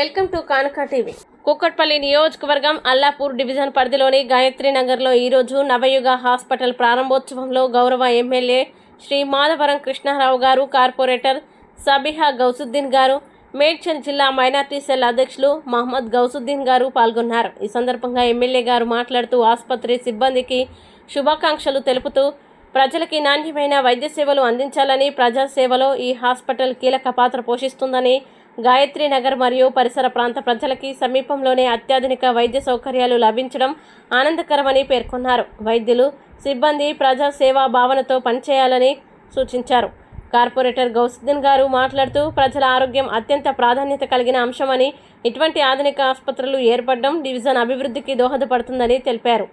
Welcome to Kanaka TV. Kukatpally నియోజకవర్గం Allapur division పరిధిలోని గాయత్రి నగర్లో ఈరోజు నవయుగ హాస్పిటల్ ప్రారంభోత్సవంలో గౌరవ ఎమ్మెల్యే శ్రీ మాధవరం కృష్ణారావు గారు కార్పొరేటర్ సబిహా గౌసుద్దీన్ గారు మేడ్చల్ జిల్లా మైనార్టీ సెల్ అధ్యక్షులు మహమ్మద్ గౌసుద్దీన్ గారు పాల్గొన్నారు. ఈ సందర్భంగా ఎమ్మెల్యే గారు మాట్లాడుతూ ఆసుపత్రి సిబ్బందికి శుభాకాంక్షలు తెలుపుతూ ప్రజలకి నాణ్యమైన వైద్య సేవలు అందించాలని ప్రజాసేవలో ఈ హాస్పిటల్ కీలక పాత్ర పోషిస్తుందని గాయత్రి నగర్ మరియు పరిసర ప్రాంత ప్రజలకి సమీపంలోనే అత్యాధునిక వైద్య సౌకర్యాలు లభించడం ఆనందకరమని పేర్కొన్నారు. వైద్యులు సిబ్బంది ప్రజా సేవా భావనతో పనిచేయాలని సూచించారు. కార్పొరేటర్ గౌసుద్దీన్ గారు మాట్లాడుతూ ప్రజల ఆరోగ్యం అత్యంత ప్రాధాన్యత కలిగిన అంశమని ఇటువంటి ఆధునిక ఆసుపత్రులు ఏర్పడడం డివిజన్ అభివృద్ధికి దోహదపడుతుందని తెలిపారు.